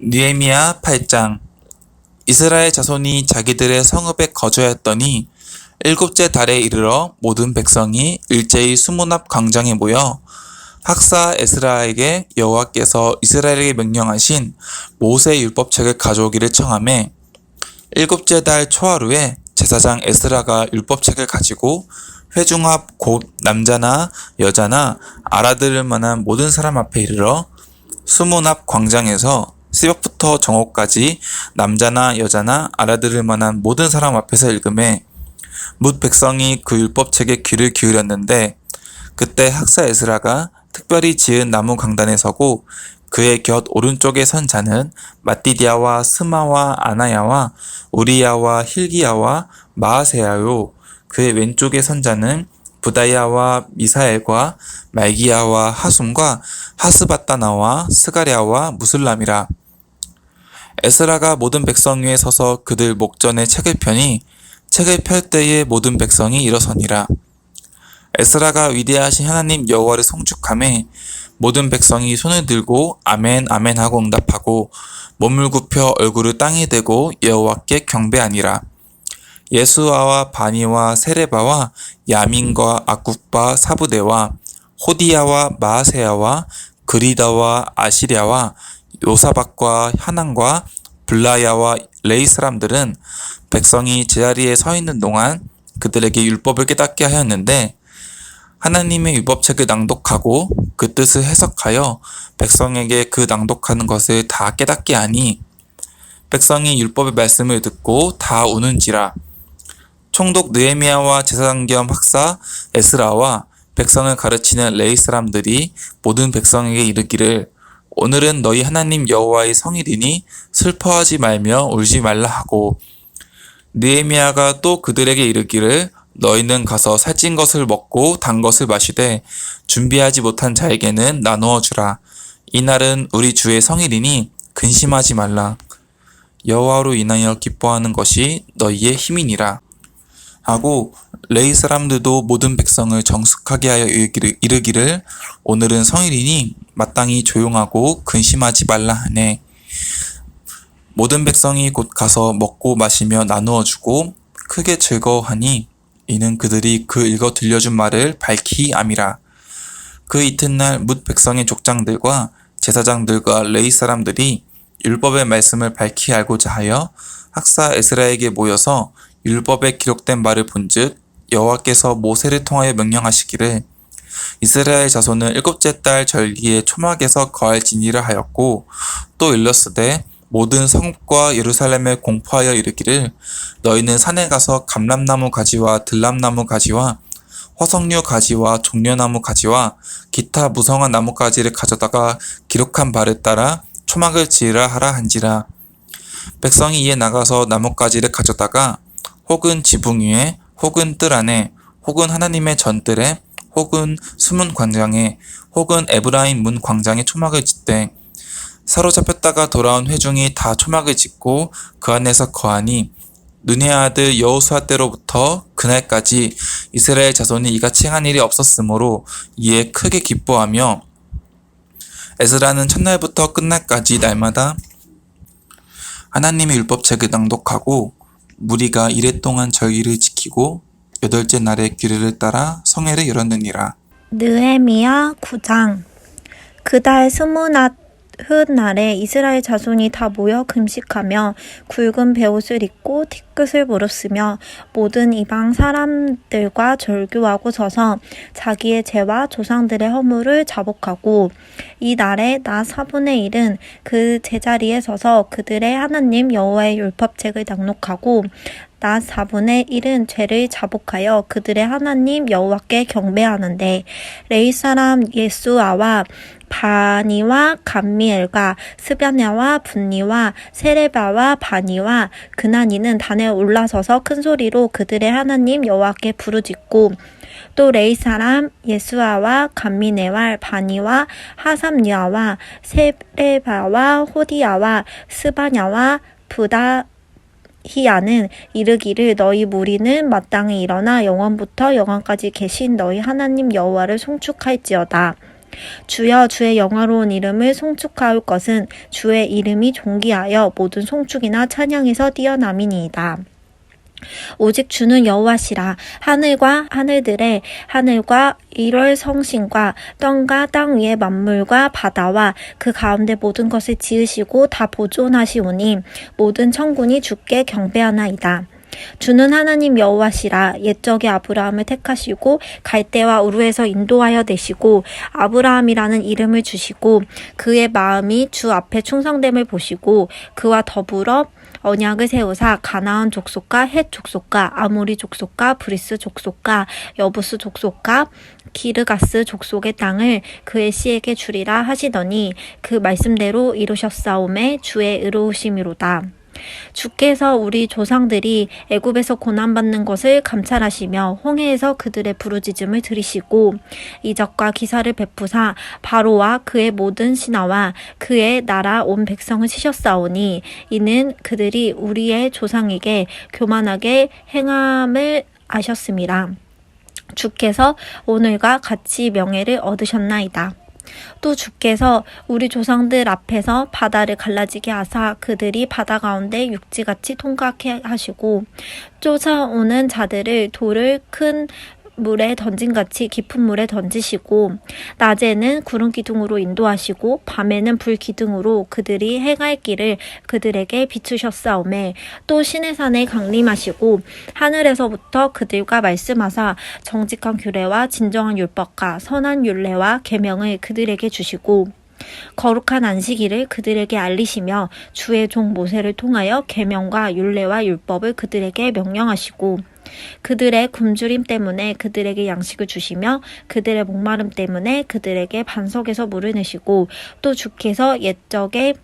느헤미야 8장 이스라엘 자손이 자기들의 성읍에 거주하였더니 일곱째 달에 이르러 모든 백성이 일제히 수문 앞 광장에 모여 학사 에스라에게 여호와께서 이스라엘에게 명령하신 모세 율법책을 가져오기를 청하매 일곱째 달 초하루에 제사장 에스라가 율법책을 가지고 회중 앞 곧 남자나 여자나 알아들을 만한 모든 사람 앞에 이르러 수문 앞 광장에서 새벽부터 정오까지 남자나 여자나 알아들을 만한 모든 사람 앞에서 읽음에 뭇 백성이 그 율법책에 귀를 기울였는데 그때 학사 에스라가 특별히 지은 나무 강단에 서고 그의 곁 오른쪽에 선 자는 마띠디아와 스마와 아나야와 우리야와 힐기야와 마아세야요. 그의 왼쪽에 선 자는 부다야와 미사엘과 말기야와 하숨과 하스바따나와 스가랴와 무슬람이라. 에스라가 모든 백성 위에 서서 그들 목전에 책을 펴니 책을 펼 때에 모든 백성이 일어서니라. 에스라가 위대하신 하나님 여호와를 송축함에 모든 백성이 손을 들고 아멘 아멘 하고 응답하고 몸을 굽혀 얼굴을 땅에 대고 여호와께 경배하니라 예수아와 바니와 세레바와 야민과 아굽바 사부대와 호디야와 마아세야와 그리다와 아시랴와 요사박과 하난과 블라야와 레이 사람들은 백성이 제자리에 서 있는 동안 그들에게 율법을 깨닫게 하였는데 하나님의 율법책을 낭독하고 그 뜻을 해석하여 백성에게 그 낭독하는 것을 다 깨닫게 하니 백성이 율법의 말씀을 듣고 다 우는지라 총독 느헤미야와 제사장 겸 학사 에스라와 백성을 가르치는 레이 사람들이 모든 백성에게 이르기를 오늘은 너희 하나님 여호와의 성일이니 슬퍼하지 말며 울지 말라 하고 느헤미야가 또 그들에게 이르기를 너희는 가서 살찐 것을 먹고 단 것을 마시되 준비하지 못한 자에게는 나누어 주라. 이날은 우리 주의 성일이니 근심하지 말라. 여호와로 인하여 기뻐하는 것이 너희의 힘이니라 하고 레이 사람들도 모든 백성을 정숙하게 하여 이르기를, 오늘은 성일이니 마땅히 조용하고 근심하지 말라 하네. 모든 백성이 곧 가서 먹고 마시며 나누어 주고 크게 즐거워하니 이는 그들이 그 읽어 들려준 말을 밝히 암이라. 그 이튿날 뭇 백성의 족장들과 제사장들과 레이 사람들이 율법의 말씀을 밝히 알고자 하여 학사 에스라에게 모여서 율법에 기록된 말을 본즉 여호와께서 모세를 통하여 명령하시기를 이스라엘 자손은 일곱째 달 절기에 초막에서 거할 진리를 하였고 또 일렀으되 모든 성읍과 예루살렘에 공포하여 이르기를 너희는 산에 가서 감람나무 가지와 들람나무 가지와 화석류 가지와 종려나무 가지와 기타 무성한 나뭇가지를 가져다가 기록한 바를 따라 초막을 지으라 하라 한지라. 백성이 이에 나가서 나뭇가지를 가져다가 혹은 지붕 위에 혹은 뜰 안에 혹은 하나님의 전뜰에 혹은 수문 광장에 혹은 에브라임 문 광장에 초막을 짓되 사로잡혔다가 돌아온 회중이 다 초막을 짓고 그 안에서 거하니 눈의 아들 여호수아 때로부터 그날까지 이스라엘 자손이 이같이 한 일이 없었으므로 이에 크게 기뻐하며 에스라는 첫날부터 끝날까지 날마다 하나님의 율법책을 낭독하고 무리가 이래 동안 절기를 지키고 여덟째 날에 규례를 따라 성회를 열었느니라. 느헤미야 9장 그달 스무낫 훗날에 이스라엘 자손이 다 모여 금식하며 굵은 베옷을 입고 티끝을 물었으며 모든 이방 사람들과 절규하고 서서 자기의 죄와 조상들의 허물을 자복하고 이 날에 나 4분의 1은 그 제자리에 서서 그들의 하나님 여호와의 율법책을 낭독하고 나 4분의 1은 죄를 자복하여 그들의 하나님 여호와께 경배하는데 레이 사람 예수아와 바니와 감미엘과 스변야와 분니와 세레바와 바니와 그나니는 단에 올라서서 큰 소리로 그들의 하나님 여호와께 부르짖고 또 레이 사람 예수아와 감미네와 바니와 하삼야와 세레바와 호디야와 스바냐와 부다 히야는 이르기를 너희 무리는 마땅히 일어나 영원부터 영원까지 계신 너희 하나님 여호와를 송축할지어다. 주여 주의 영화로운 이름을 송축하올 것은 주의 이름이 존귀하여 모든 송축이나 찬양에서 뛰어남이니이다. 오직 주는 여호와시라 하늘과 하늘들의 하늘과 일월 성신과 땅과 땅 위의 만물과 바다와 그 가운데 모든 것을 지으시고 다 보존하시오니 모든 천군이 주께 경배하나이다. 주는 하나님 여호와시라 옛적에 아브라함을 택하시고 갈대와 우르에서 인도하여 내시고 아브라함이라는 이름을 주시고 그의 마음이 주 앞에 충성됨을 보시고 그와 더불어 언약을 세우사 가나안 족속과 헷 족속과 아모리 족속과 브리스 족속과 여부스 족속과 기르가스 족속의 땅을 그의 씨에게 주리라 하시더니 그 말씀대로 이루셨사오매 주의 의로우심이로다. 주께서 우리 조상들이 애굽에서 고난받는 것을 감찰하시며 홍해에서 그들의 부르짖음을 들으시고 이적과 기사를 베푸사 바로와 그의 모든 신하와 그의 나라 온 백성을 치셨사오니 이는 그들이 우리의 조상에게 교만하게 행함을 아셨음이라 주께서 오늘과 같이 명예를 얻으셨나이다. 또 주께서 우리 조상들 앞에서 바다를 갈라지게 하사 그들이 바다 가운데 육지같이 통과하게 하시고 쫓아오는 자들을 돌을 큰 물에 던진 같이 깊은 물에 던지시고 낮에는 구름 기둥으로 인도하시고 밤에는 불 기둥으로 그들이 행할 길을 그들에게 비추셨사오매 또 신의 산에 강림하시고 하늘에서부터 그들과 말씀하사 정직한 규례와 진정한 율법과 선한 율례와 계명을 그들에게 주시고 거룩한 안식일을 그들에게 알리시며 주의 종 모세를 통하여 계명과 율례와 율법을 그들에게 명령하시고 그들의 굶주림 때문에 그들에게 양식을 주시며 그들의 목마름 때문에 그들에게 반석에서 물을 내시고 또 주께서 옛적에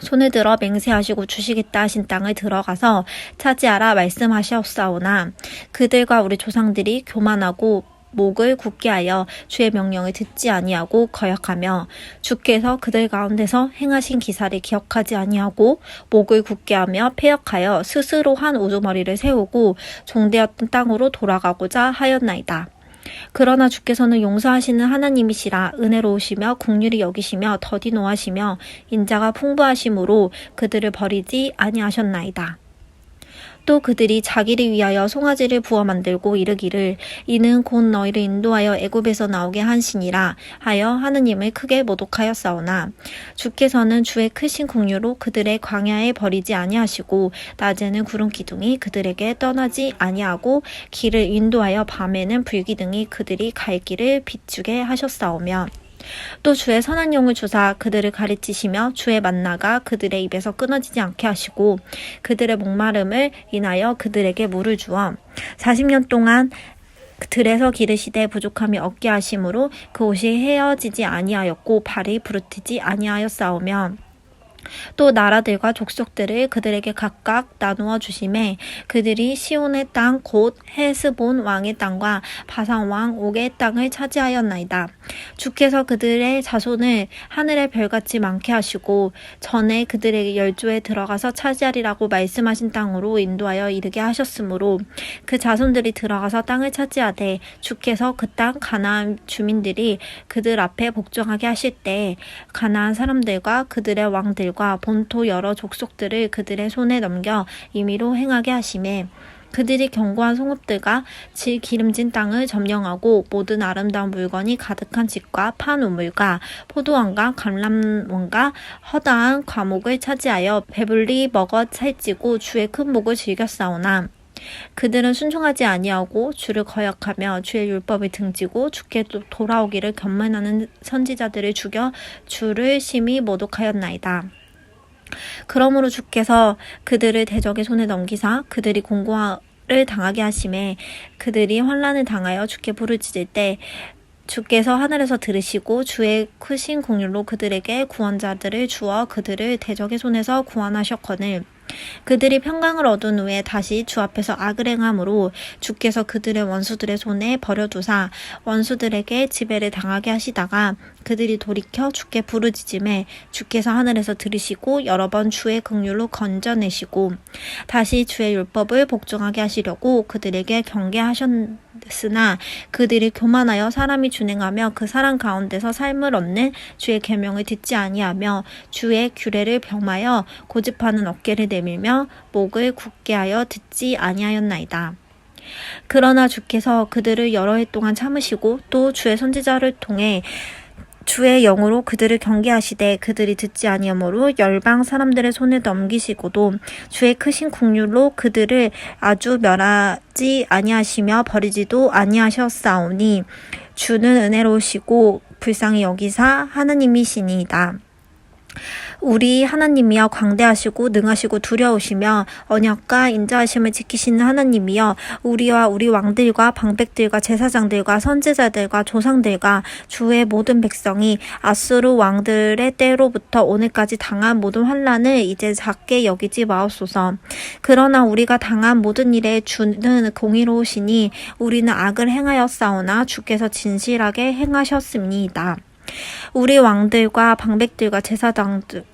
손을 들어 맹세하시고 주시겠다 하신 땅을 들어가서 차지하라 말씀하셨사오나 그들과 우리 조상들이 교만하고 목을 굳게 하여 주의 명령을 듣지 아니하고 거역하며 주께서 그들 가운데서 행하신 기사를 기억하지 아니하고 목을 굳게 하며 폐역하여 스스로 한 우두머리를 세우고 종되었던 땅으로 돌아가고자 하였나이다. 그러나 주께서는 용서하시는 하나님이시라 은혜로우시며 국률이 여기시며 더디 노하시며 인자가 풍부하심으로 그들을 버리지 아니하셨나이다. 또 그들이 자기를 위하여 송아지를 부어 만들고 이르기를 이는 곧 너희를 인도하여 애굽에서 나오게 한 신이라 하여 하느님을 크게 모독하였사오나. 주께서는 주의 크신 국류로 그들의 광야에 버리지 아니하시고 낮에는 구름 기둥이 그들에게 떠나지 아니하고 길을 인도하여 밤에는 불기둥이 그들이 갈 길을 비추게 하셨사오며 또 주의 선한 용을 주사 그들을 가르치시며 주의 만나가 그들의 입에서 끊어지지 않게 하시고 그들의 목마름을 인하여 그들에게 물을 주어 40년 동안 들에서 기르시되 부족함이 없게 하심으로 그 옷이 헤어지지 아니하였고 발이 부르트지 아니하였사오며 또 나라들과 족속들을 그들에게 각각 나누어 주심에 그들이 시온의 땅 곧 헤스본 왕의 땅과 바산 왕 옥의 땅을 차지하였나이다. 주께서 그들의 자손을 하늘의 별같이 많게 하시고 전에 그들에게 열조에 들어가서 차지하리라고 말씀하신 땅으로 인도하여 이르게 하셨으므로 그 자손들이 들어가서 땅을 차지하되 주께서 그 땅 가나안 주민들이 그들 앞에 복종하게 하실 때 가나안 사람들과 그들의 왕들과 본토 여러 족속들을 그들의 손에 넘겨 임의로 행하게 하심에 그들이 견고한 송업들과 질 기름진 땅을 점령하고 모든 아름다운 물건이 가득한 집과 판 우물과 포도원과 감람원과 허다한 과목을 차지하여 배불리 먹어 살찌고 주의 큰 목을 즐겼사오나 그들은 순종하지 아니하고 주를 거역하며 주의 율법을 등지고 주께 또 돌아오기를 견면하는 선지자들을 죽여 주를 심히 모독하였나이다. 그러므로 주께서 그들을 대적의 손에 넘기사 그들이 공고를 당하게 하심에 그들이 환란을 당하여 주께 부르짖을 때 주께서 하늘에서 들으시고 주의 크신 공률로 그들에게 구원자들을 주어 그들을 대적의 손에서 구원하셨거늘 그들이 평강을 얻은 후에 다시 주 앞에서 악을 행함으로 주께서 그들의 원수들의 손에 버려두사 원수들에게 지배를 당하게 하시다가 그들이 돌이켜 주께 부르짖음에 주께서 하늘에서 들으시고 여러 번 주의 긍휼로 건져내시고 다시 주의 율법을 복종하게 하시려고 그들에게 경계하셨 쓰나 그들이 교만하여 사람이 준행하며 그 사람 가운데서 삶을 얻는 주의 계명을 듣지 아니하며 주의 규례를 병하여 고집하는 어깨를 내밀며 목을 굳게 하여 듣지 아니하였나이다. 그러나 주께서 그들을 여러 해 동안 참으시고 또 주의 선지자를 통해 주의 영으로 그들을 경계하시되 그들이 듣지 아니하므로 열방 사람들의 손에 넘기시고도 주의 크신 국률로 그들을 아주 멸하지 아니하시며 버리지도 아니하셨사오니 주는 은혜로우시고 불쌍히 여기사 하느님이시니이다. 우리 하나님이여 광대하시고 능하시고 두려우시며 언약과 인자하심을 지키시는 하나님이여 우리와 우리 왕들과 방백들과 제사장들과 선지자들과 조상들과 주의 모든 백성이 아수르 왕들의 때로부터 오늘까지 당한 모든 환란을 이제 작게 여기지 마옵소서. 그러나 우리가 당한 모든 일에 주는 공의로우시니 우리는 악을 행하였사오나 주께서 진실하게 행하셨습니다. 우리 왕들과 방백들과 제사장들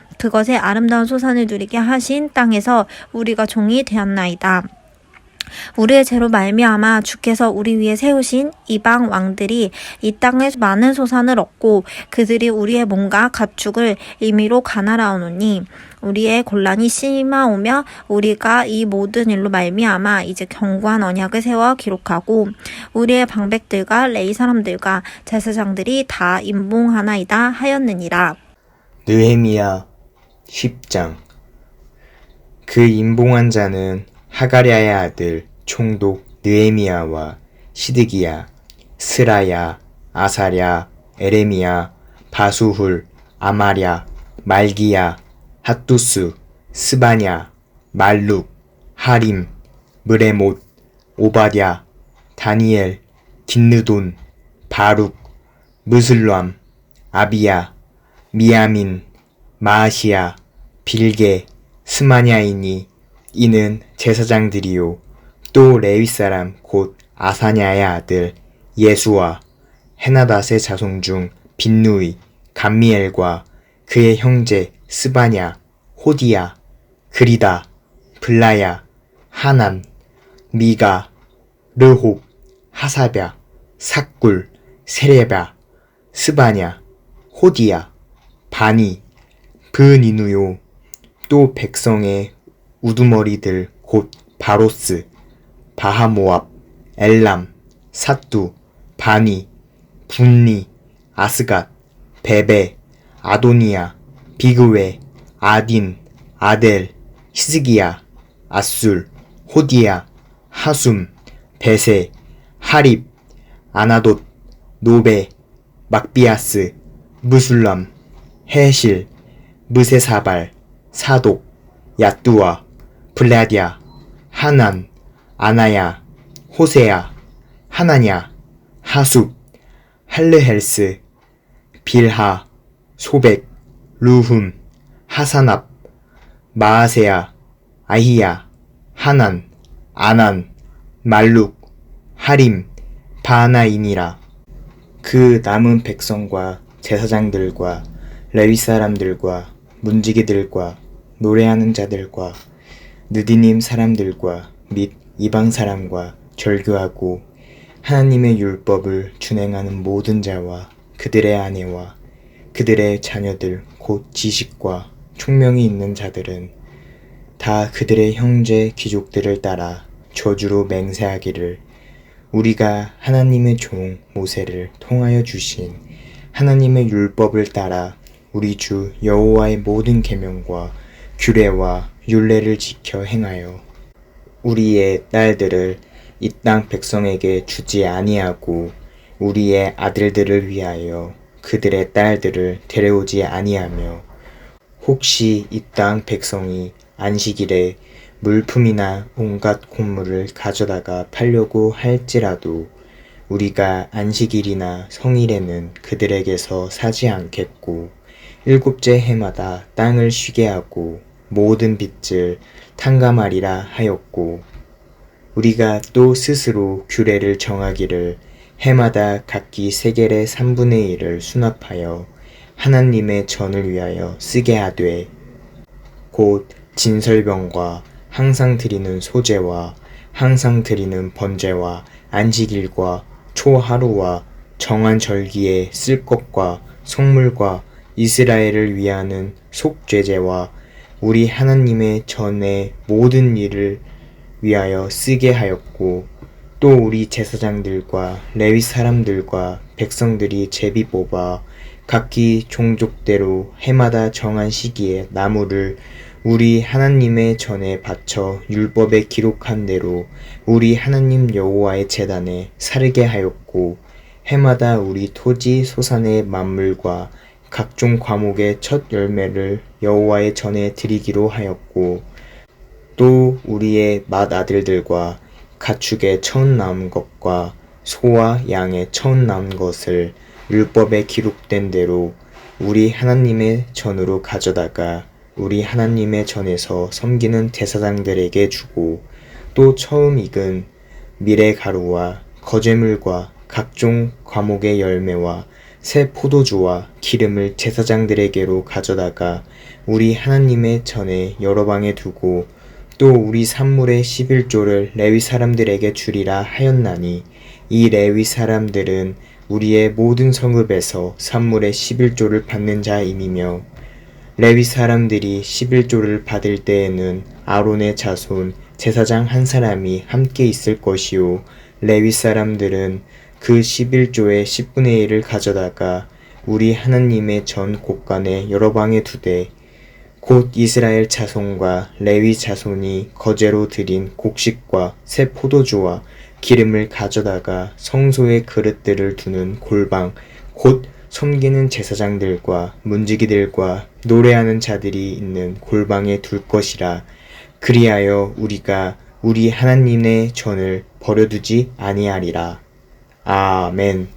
그것의 아름다운 소산을 누리게 하신 땅에서 우리가 종이 되었나이다. 우리의 죄로 말미암아 주께서 우리 위에 세우신 이방 왕들이 이 땅에 많은 소산을 얻고 그들이 우리의 몸과 가축을 임의로 가나라오노니 우리의 곤란이 심하오며 우리가 이 모든 일로 말미암아 이제 견고한 언약을 세워 기록하고 우리의 방백들과 레이 사람들과 제사장들이 다 임봉하나이다 하였느니라. 느헤미야 10장. 그 임봉한 자는 하가랴의 아들 총독 느헤미야와 시드기야, 스라야, 아사랴, 에레미야, 바수훌, 아마랴, 말기야, 핫두스, 스바냐, 말룩, 하림, 무레못, 오바댜, 다니엘, 긴느돈, 바룩, 무슬람, 아비야, 미야민, 마아시야, 빌게, 스마냐이니 이는 제사장들이요. 또 레위 사람 곧 아사냐의 아들 예수와 헤나닷의 자손 중 빈누이, 감미엘과 그의 형제 스바냐, 호디야, 그리다, 블라야, 하난, 미가, 르홉, 하사랴, 삭굴, 세레바, 스바냐, 호디야, 바니, 브니누요, 또 백성의 우두머리들 곧 바로스, 바하모압, 엘람, 사뚜, 바니, 분리, 아스갓, 베베, 아도니아, 비그웨, 아딘, 아델, 히스기야, 아술, 호디야, 하숨, 베세, 하립, 아나돗, 노베, 막비아스, 무술람, 헤실, 무세사발, 사독, 야뚜아, 블라디아, 하난, 아나야, 호세야, 하나냐, 하숲, 할르헬스, 빌하, 소백, 루훔, 하사납, 마아세야, 아히야, 하난, 아난, 말룩, 하림, 바하나이니라. 그 남은 백성과 제사장들과 레위 사람들과 문지기들과 노래하는 자들과 느디님 사람들과 및 이방 사람과 절교하고 하나님의 율법을 준행하는 모든 자와 그들의 아내와 그들의 자녀들 곧 지식과 총명이 있는 자들은 다 그들의 형제 귀족들을 따라 저주로 맹세하기를 우리가 하나님의 종 모세를 통하여 주신 하나님의 율법을 따라 우리 주 여호와의 모든 계명과 규례와 율례를 지켜 행하여 우리의 딸들을 이 땅 백성에게 주지 아니하고 우리의 아들들을 위하여 그들의 딸들을 데려오지 아니하며 혹시 이 땅 백성이 안식일에 물품이나 온갖 곡물을 가져다가 팔려고 할지라도 우리가 안식일이나 성일에는 그들에게서 사지 않겠고 일곱째 해마다 땅을 쉬게 하고 모든 빚을 탕감하리라 하였고 우리가 또 스스로 규례를 정하기를 해마다 각기 세겔의 3분의 1을 수납하여 하나님의 전을 위하여 쓰게 하되 곧 진설병과 항상 드리는 소제와 항상 드리는 번제와 안식일과 초하루와 정한 절기에 쓸 것과 성물과 이스라엘을 위하는 속죄제와 우리 하나님의 전의 모든 일을 위하여 쓰게 하였고 또 우리 제사장들과 레위 사람들과 백성들이 제비 뽑아 각기 종족대로 해마다 정한 시기에 나무를 우리 하나님의 전에 바쳐 율법에 기록한 대로 우리 하나님 여호와의 제단에 사르게 하였고 해마다 우리 토지 소산의 만물과 각종 과목의 첫 열매를 여호와의 전에 드리기로 하였고 또 우리의 맏 아들들과 가축의 처음 남은 것과 소와 양의 처음 남은 것을 율법에 기록된 대로 우리 하나님의 전으로 가져다가 우리 하나님의 전에서 섬기는 제사장들에게 주고 또 처음 익은 미래 가루와 거제물과 각종 과목의 열매와 새 포도주와 기름을 제사장들에게로 가져다가 우리 하나님의 전에 여러 방에 두고 또 우리 산물의 11조를 레위 사람들에게 주리라 하였나니 이 레위 사람들은 우리의 모든 성읍에서 산물의 11조를 받는 자임이며 레위 사람들이 11조를 받을 때에는 아론의 자손 제사장 한 사람이 함께 있을 것이요 레위 사람들은 그 11조의 10분의 1을 가져다가 우리 하나님의 전 곳간에 여러 방에 두되 곧 이스라엘 자손과 레위 자손이 거제로 드린 곡식과 새 포도주와 기름을 가져다가 성소의 그릇들을 두는 골방 곧 섬기는 제사장들과 문지기들과 노래하는 자들이 있는 골방에 둘 것이라. 그리하여 우리가 우리 하나님의 전을 버려두지 아니하리라 아멘